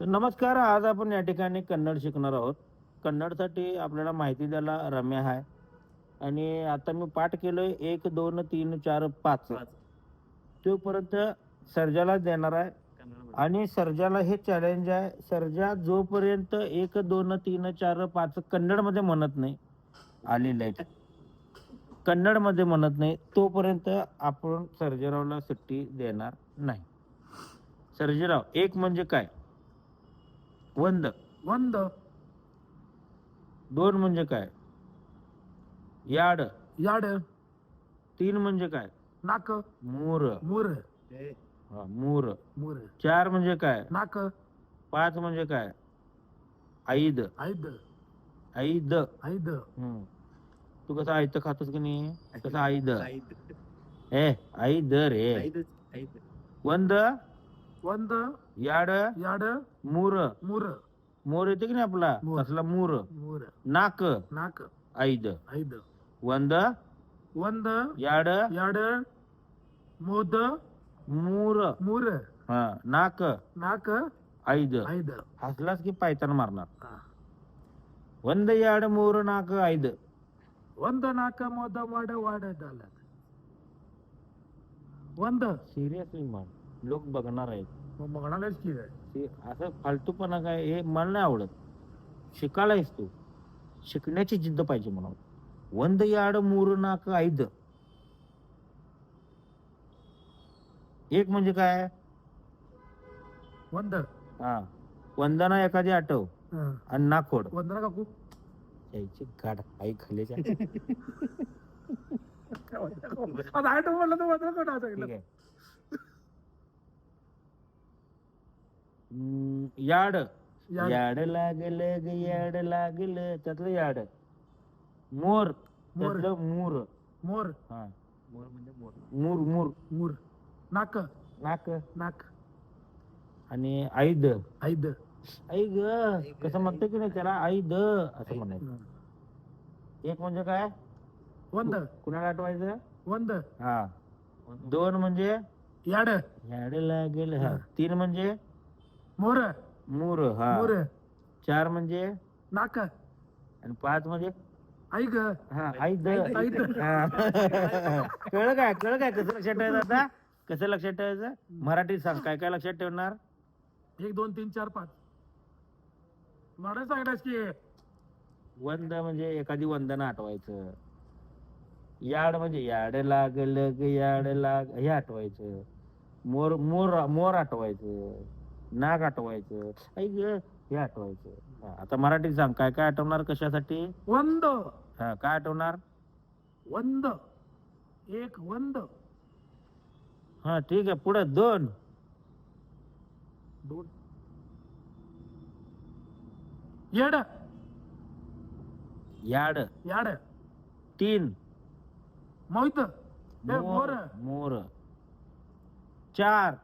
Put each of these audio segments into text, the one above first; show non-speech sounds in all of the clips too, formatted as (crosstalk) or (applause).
तर नमस्कार आज आपण या ठिकाणी कन्नड शिकणार आहोत. कन्नडसाठी आपल्याला माहिती द्यायला रम्या आहे आणि आता मी पाठ केलोय एक दोन तीन चार पाच. तोपर्यंत सर्जाला देणार आहे. आणि सर्जाला हे चॅलेंज आहे. सर्जा जोपर्यंत एक दोन तीन चार पाच कन्नडमध्ये म्हणत नाही आलेलं लाइट कन्नडमध्ये म्हणत नाही तोपर्यंत आपण सर्जेरावला सुट्टी देणार नाही. सर्जेराव एक म्हणजे काय? वंद. वंद. दोन म्हणजे काय? याड. याड. तीन म्हणजे काय? नाक. मोर. मोर. मोर. मोर. चार म्हणजे काय? नाक. पाच म्हणजे काय? ऐद ऐद ऐद ऐद हम्म. तू कसं आयत खातोस की नाही? कसं आईद? ऐद ए ऐद रे. वंद? वंद. याड याड मूर. मुर. मोर येते की नाही आपला? असला कसला मूर. मुर. नाक. नाक. ऐद. ऐद. वंद. वंद. याड. याड. मोद. मूर. मुर. हा नाक. नाक. ऐद. ऐद. हसलास की पायतान मारणार? हा. वंद याड मोर नाक ऐद. वंद नाक मोद वाड वाड झाला वंद. सिरियसली म्हण. लोक बघणार आहेत. मग बघणारच की काय असं फालतूपणा काय हे मला नाही आवडत. शिकायलायस तू. शिकण्याची जिद्द पाहिजे म्हणून वंद याड मूर नाक आईद. एक म्हणजे काय? वंद हा. वंदना एखादी आठव. आणि नाकोड वंदना काकू. यायची गाड आई खाल्याच्या (laughs) काय म्हणलं तर वंदना कोण ठीक आहे. याड. याड. लागल ग याड लागल. त्यातलं याड. मोर. मोर. म्हणजे मोर. मूर. मोर मोर. मोर नाक. नाक. नाक. आणि ऐद ऐद आई ग. कसं म्हणतो की नाही त्याला? आई द असं म्हणायचं. एक म्हणजे काय? वंद. कुणाला आठवायचं? वंद. हा. दोन म्हणजे? याड. याड लागेल. हा. तीन म्हणजे? मोर. मोर हा. मोर. चार म्हणजे? आणि पाच म्हणजे? ऐक हा कळ काय? कळ काय? कसं लक्षात ठेवायचं आता? कसं लक्षात ठेवायचं? मराठी सांग. काय काय लक्षात ठेवणार? एक दोन तीन चार पाच. मला सांगतास की वंद म्हणजे एखादी वंदना आठवायचं. याड म्हणजे याड लागल ग याड लाग हे आठवायचं. मोर मोर मोर आठवायचं. नाग आठवायचं. ऐ हे आठवायचं. आता मराठीत सांग काय काय आठवणार कशासाठी? वंद. हा काय आठवणार? वंद. एक वंद. हा ठीक आहे पुढे दोन. दोन. येड. याड. याड. तीन. मोहित. मोर. मोर. चार.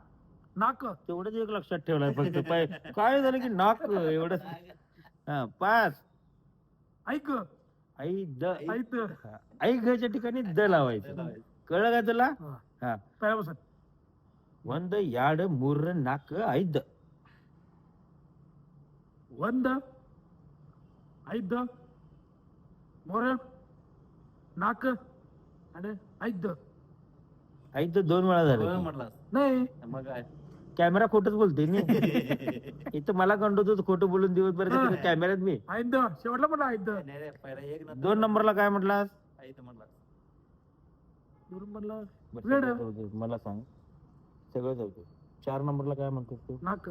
नाक. तेवढंच एक लक्षात ठेवलंय फक्त. पाय काय झालं की नाक एवढं? हा पाच. ऐक. आई द. ऐक. आई घ्यायच्या ठिकाणी द लावायचं. कळलं का तुला? काय वंद याड मुर्र नाक ऐद वंद ऐद मोर नाक आणि ऐद ऐद दोन वेळा झालं. म्हटलं नाही. मग कॅमेरा खोटच बोलते मी. (laughs) इथं मला कंडवतो खोटं बोलून दिवसभर बरं कॅमेऱ्यात मी. शेवटला म्हटलं आहेत दोन नंबरला काय म्हटलं. आहे म्हणला मला सांग. सगळं जाऊ चार नंबरला काय म्हणतोस तू? नाक.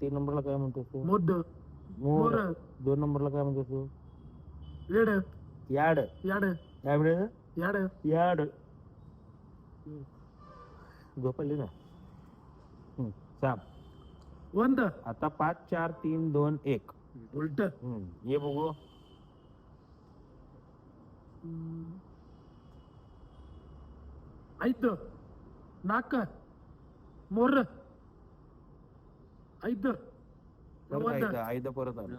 तीन नंबरला काय म्हणतोस तू? मोद मोर. दोन नंबरला काय म्हणतोस तू? लेड याड. याड. काय म्हणत याड. याड. झोपले ना? साप वंद आता पाच चार तीन दोन एक. उलट. ये बघू. ऐद नाक. मोर. ऐद परत परत आलं.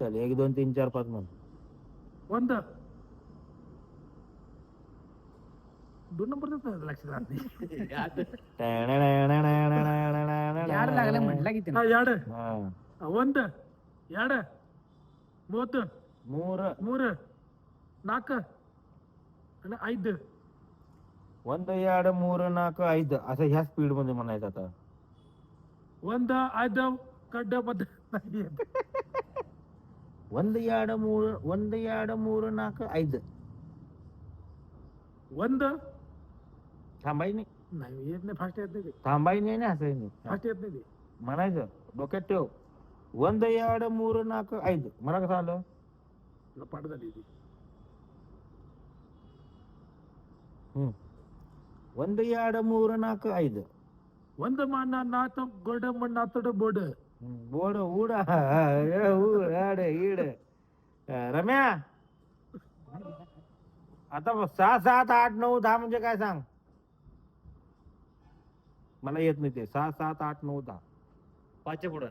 चल एक दोन तीन चार पाच म्हण वंद दोन नंबर लक्षात राहत (laughs) याड की हा, याड. वंद याड. मोत मोर. मोर. नाक. आणि ऐद. वंद याड मोर नाक ಐದು असं ह्या स्पीडमध्ये म्हणायचं आता. वंद ऐद कड्ड पद. नाही. येत. ಒಂದ್ ಎರಡು ಮೂರು ಒಂದ್ ಎರಡು ಮೂರು ನಾಲ್ಕು ಐದು वंद थांबाय नाही. नाही येत नाही फास्ट येत नाही ते. थांबाई नाही ना असं फास्ट येत नाही ते. म्हणायचं डोक्यात ठेव. वंद याड मूर नाक ऐक. मला कसं आलं? तुला झाली ती वंद याड मूर नाक ऐक. वंद माना नात गोड मन नातड बोड. बोड उडा उड इड. रम्या? आता सहा सात आठ नऊ दहा म्हणजे काय सांग? मला येत नाही ते सहा सात आठ नऊ दहा पाचच्या पुढं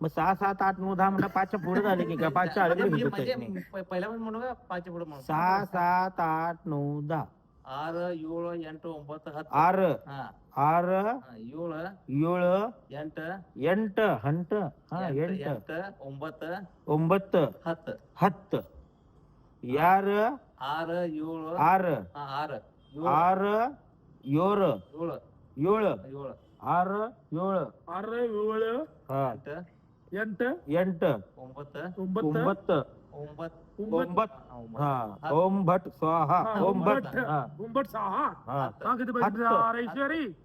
मग सहा सात आठ नऊ दहा म्हणलं पाचच्या पुढे झाले की काय पाचच्या आले म्हणजे की म्हणजे नाही प- पहिल्या पण म्हणू का पाचच्या पुढे म्हणू सहा सात आठ नऊ दहा ಆರು ಏಳು ಎಂಟು ಒಂಬತ್ತು ಹತ್ತು ಆರ್ ಹಾ ಆರ್ ಹಾ, ಏಳು ಏಳು ಎಂಟು ಎಂಟ ಹಂಟ ಹಾ ಎಂಟು ಎಂಟ ಎಂಟು ಒಂಬತ್ತು ಒಂಬತ್ತು ಹತ್ತು ಹತ್ತು ಯಾರ ಆರು ಏಳು ಆರ್ ಹಾ, ಆರು ಏಳು ಆರ್ ಏಳು ಏಳು. ಏಳು. ಆರ್ ಏಳು. ಆರು ಏಳು. ಎಂಟು. ಎಂಟು. ಒಂಬತ್ತು. ಒಂಬತ್ತು. ಒಂಬತ್ತು. ಒಂಬತ್ತು. ಒಂಬತ್ತು. ಹಾ, ಒಂಬತ್ತು. ಸ್ವಾಹ. ಒಂಬತ್ತು. ಹಾ. ಒಂಬತ್ತು ಸಹ ಹಾ. ಮಾಗದ ಹತ್ತು. ಐಶ್ವರಿ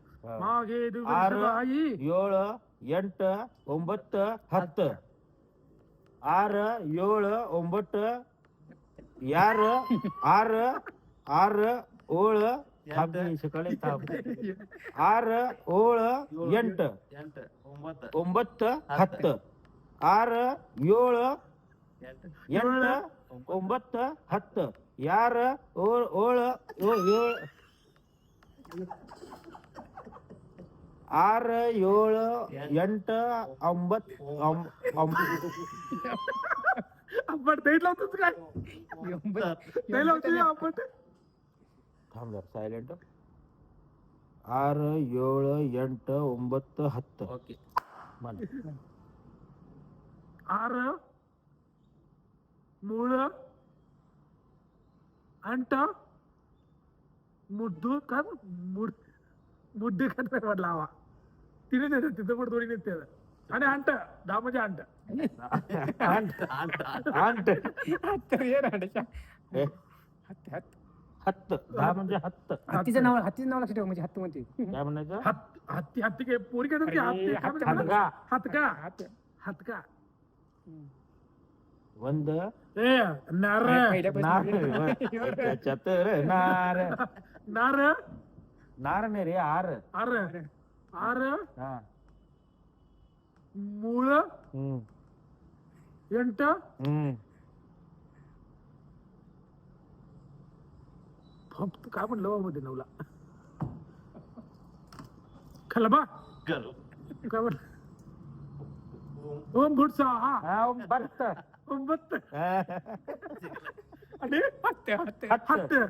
ಆರು. ಏಳು ಎಂಟು ಒಂಬತ್ತು ಹತ್ತು. ಆರು ಏಳು ಒಂಬತ್ತು. ಯಾರು? ಆರು ಆರು ಏಳು ಎಂಟು. थांब सकाळी थांब ಆರು ಏಳು ಎಂಟು ಎಂಟು ಒಂಬತ್ತು ಒಂಬತ್ತು ಹತ್ತು ಆರು ಏಳು ಎಂಟು ಎಂಟು ಒಂಬತ್ತು ಹತ್ತು ಯಾರ ಏಳು ಏಳು ಏಳು ಆರು ಏಳು ಎಂಟು ಒಂಬತ್ತು ಒಂ- ಒಂ- आपण दही लावतोच काय दही लावतो आपण थांब जरा सायलेंट ಆರು ಏಳು ಎಂಟು ಒಂಬತ್ತು ಹತ್ತು ಓಕೆ मला ಆರ ಮೂಳ अंट मुड्डू का मुड मुड्डे का नाही म्हटलं हवा तिने नाही तिथं पण दोन्ही नेते आणि अंट दहा म्हणजे अंट (laughs) अंट हत्तर ये रांडच्या. ए, हत्त हत्त हत्त दहा म्हणजे हत्त हत्तीचं नाव हत्तीचं नाव लक्षात म्हणजे हत्त म्हणते काय म्हणायचं हत्ती हत्ती हत्ती काय पोरी काय हत्ती- काय म्हणते? हत्का. हत्का हत्का नार पहिल्या नार नार नार रे आर आर आर हा एंट फक्त काय म्हणलं बाबा मध्ये नवला? खाल्ला बा? काय म्हणलं? ओम भुटसा हा. हा बघत ओम बत्त अरे हत्या हत्या. हत्या. हत्या.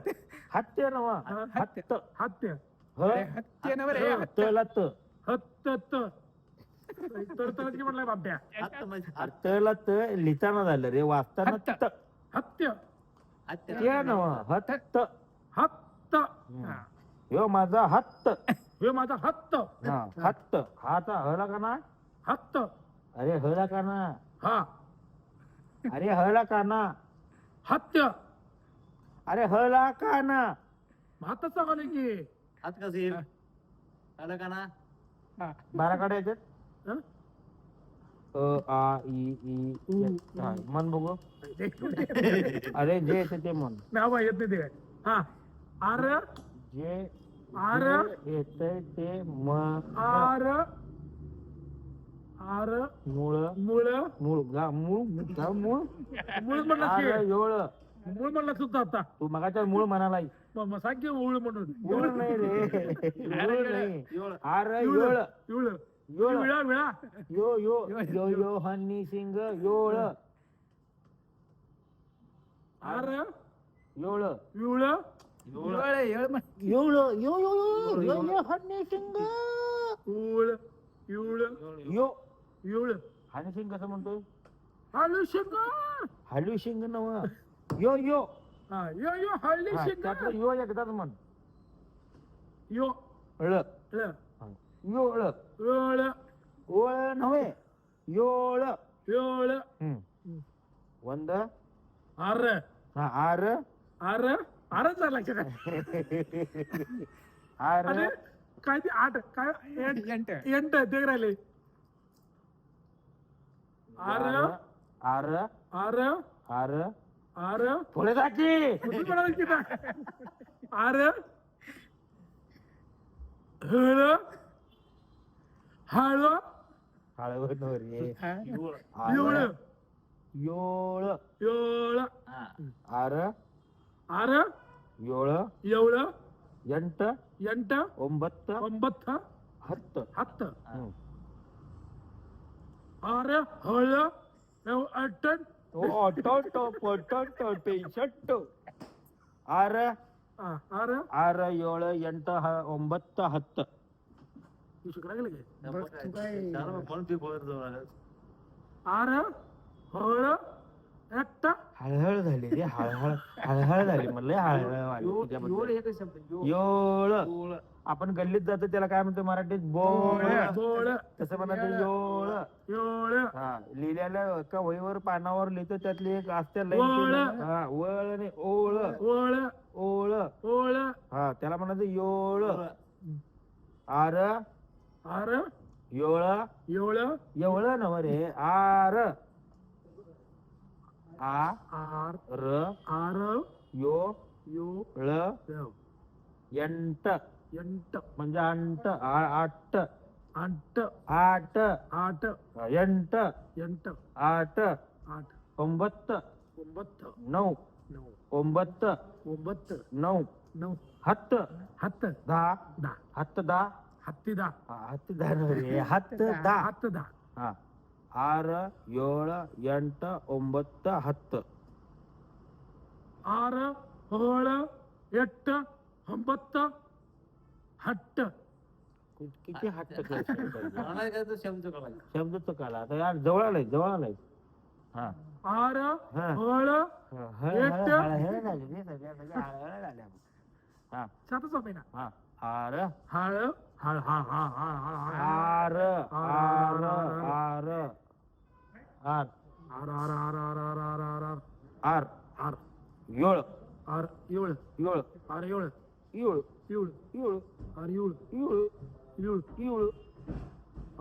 हत्य नवा. हत्य. हत्या. हत्या रे हत्या. तला त. हत्त की म्हणलाय बाब्या आत्ता म्हणजे लिहिताना झालं रे वाचताना हत्त. हत्य. हत्या. नवा हत्त. हत्त ह्यो माझा हत्त हे माझा हत्त हा हत्त हाचा हला का ना हत्त अरे हला का ना? हा. अरे हला का ना? हत्य अरे हला का ना? भातच का नाही की. हात कसं येईल आलं का ना? बारा काढायचे अ आ इ मन बघू. (laughs) अरे जे येते ते मन नाव येत नाही ते हा. R J R. येते ते म आर आर मूळ मूळ मूळ गा मूळ गा मूळ? मूळ म्हणलं आर की योळ. मूळ म्हणलं सुद्धा आता. तू मगाच्या मूळ म्हणाला मग मग सांग की मूळ म्हणून. मूळ नाही रे. (laughs) मूळ नाही. आर योळ. युळ. योळ. विळा विळा. यो यो. (laughs) यो यो हन्नी सिंग योळ. आर योळ. युळ ಏಳೆ ಏಳು ಮನೆ ಏಳು ಏಳು ಏಳು ಏಳು ಹನ್ನೆಸಿಂಗ ಏಳು ಏಳು ಯೋ ಏಳು ಹನಸಿಂಗ कसं म्हणतो हळू शिंग हळू शिंग नव यो यो हा यो यो हळू शिंग त्यातलं यो एकदाच म्हण यो ळ ळ यो ळ ओळ ओळ नव्हे योळ योळ ಒಂದ ಆರ ಆರ ಆರ फारच झाला (laughs) अरे. अरे काय ते आठ काय? एंट एंट. ते राहिले. अरे आर अरे आर अरे पुढे जा की. कुठे म्हणाल हळ हळ. हळद नवरी हा? योळ योळ. योळ आर. अरे ಏಳು ಏಳು ಎಂಟ ಎಂಟ ಒಂಬತ್ತ ಒಂಬತ್ತ ಹತ್ತು. ಹತ್ತು. ಆರ ಹಳ ಅಟ್ಟನ್ ಷಟ್ಟು ಆರ ಆರ. ಆರ ಏಳು ಎಂಟ ಒಂಬತ್ತ ಹತ್ತು. ಆರ ಹೊಳ हळहळ झाली रे हळहळ हळहळ झाली म्हणलं हळहळ वाली योळ. आपण गल्लीत जातो त्याला काय म्हणतो मराठीत? बोळ. तस तसं म्हणतो योळ. योळ. हा लिहिल्याला का वहीवर पानावर लिहितो त्यातली एक असते लय ओळ. हा वळ आणि ओळ. ओळ. ओळ. ओळ. हा त्याला म्हणायचं योळ. आर. आर. योळ. योळ. येवळ नव रे आर. आ आर र आर यो यो. ळ यंट. यंट. म्हणजे अंट आट. आट आट. आट. यंट. यंट. आट. आठ ओंबत्त. ओंबत्त. नऊ. नऊ. ओंबत्त. ओंबत्त. नऊ. नऊ. हत्त. हत्त. दहा दहा हत्त दहा हत्ती दहा हत्ती दहा हत्त दहा हत्त दहा हा. ಆರು ಏಳು ಎಂಟು ಒಂಬತ್ತು ಹತ್ತು ಆರು ಏಳು ಎಂಟು ಒಂಬತ್ತು हट्ट किती हट्ट शब्द तर काला आता यार जवळ आलाय जवळ आलाय हा आर हळ हा आर हळ हळ हा हा हा हा आर आर ಹಾಳು ಹಾಳು ಹಾಳು ಹಾಳು ಹಾಳು आर आर आर आर ಆರು ಆರು ಆರು ಆರು ಆರು ಆರು ಆರು ಆರು आर ಆರು योळ ಆರು ಏಳು योळ ಆರು ಏಳು योळ ಏಳು योळ ಆರು ಏಳು योळ ಏಳು योळ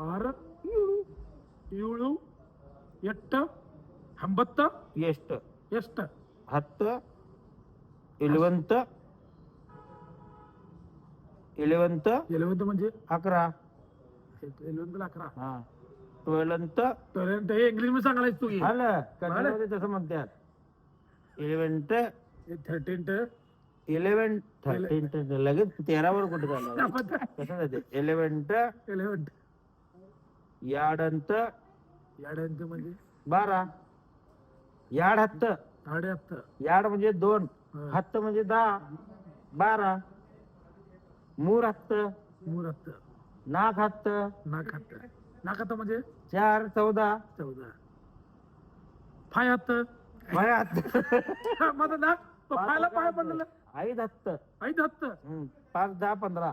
ಆರು ಏಳು ಏಳು ಎಂಟು ಒಂಬತ್ತು ಎಷ್ಟು ಎಷ್ಟು ಹತ್ತು इलेवंत इलेवंत एलेवंत म्हणजे अकरा एलेवंतला अकरा हा ट्वेल्वंत टोलेंट हे इंग्लिशमध्ये सांगायला तू आलं कन्नडमध्ये तसं म्हणतात. इलेवंट थर्टीन इलेवन थर्टीन लगेच तेरावर कुठे झालं कसं जाते? इलेवंट एलेवंट याडंत. याड्यांत म्हणजे? बारा. याड हत्त साडे हत्त याड म्हणजे दोन. हत्त म्हणजे दहा. बारा. मूर हत्त मूर हत्त नाक हत्त नाक हत्त नाक हत्त म्हणजे? चार चौदा. चौदा. पाय हत्त हा, माझं नाक तो पायाला पाय पडलेलं. आई हत्त आई हम्म, पाच दहा पंधरा.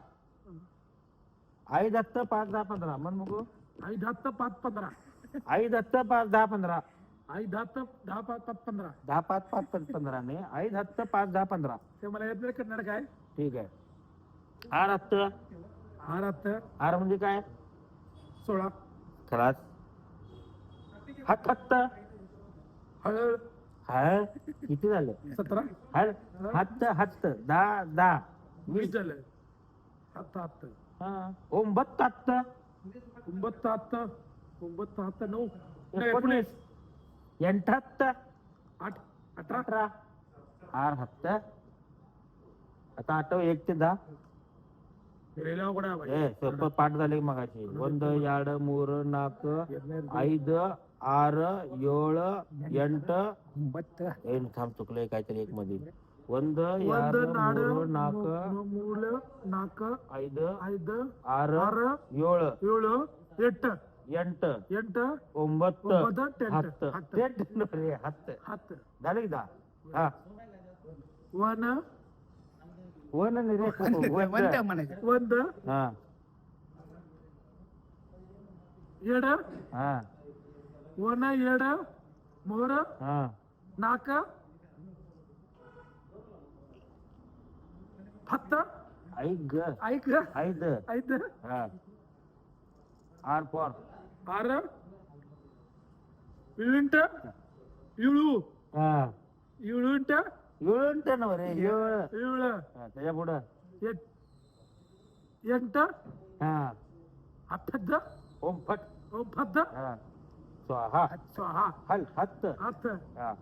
आई दत्त पाच दहा पंधरा. मन बघू आई दत्त पाच पंधरा. आई दत्त पाच दहा पंधरा. आई दत्त दहा पाच पाच पंधरा. दहा पाच पाच पाच पंधरा ने आई दत्त पाच दहा पंधरा. ते मला येत नाही कन्नड काय? ठीक आहे. आर हत्त आर हत्त आर म्हणजे काय? सोळा. खलास. हात फक्त हळद हळ किती झालं? सतरा. हळ हात हात दहा दहा वीस झालं. हात हात हा. ओंबत्तात ओंबत्तात ओंबत्तात नऊ. एकोणीस. एंठात आठ अठरा. अठरा. आठ हत्त आता आठव एक ते दहा. सप पाठ झाले मगाशी. वंद याड मोर नाक ऐद आर योळ एंट एन थांब चुकलंय काहीतरी एक मध्ये वंद याड वंद नाक मु- मूल नाक ऐद ऐद आर आर योळ. योळ एट एंट एंट ओंबत ओंबत, टेंट, हात. हात. झाले की दहा हा. वन ಓನನ್ ಒಂದು ಹಾ. ಏಳು ಹಾ. ಓನ ಏಳು ಮೂರು. ಹಾ. ನಾಲ್ಕು. ಹತ್ತು. ಐದು. ಐದು. ಐದ. ಐದ. ಹಾ. ಆರು ಫೋರ್. ಆರು. ಏಳು. ಎಂಟು ಹಾ. ಏಳು येळंट नव रे येळ. इवळ त्याच्या पुढं. एक एंट हा. अफद ओम फट ओफद हा. स्वाहा. स्वाहा. हल हत्त. अथ हा.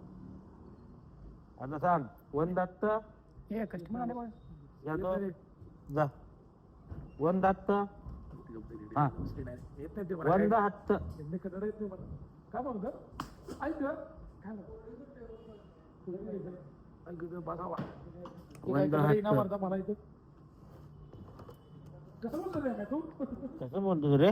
आता सांग वन दत्त. हे कस्टमर आले वन दत्त हा येत नाही ते मला काय. वन हत्त. हिंदी कन्नड मला. काय म्हणतो ऐक काय म्हणतो? तू? कसं म्हणतो रे?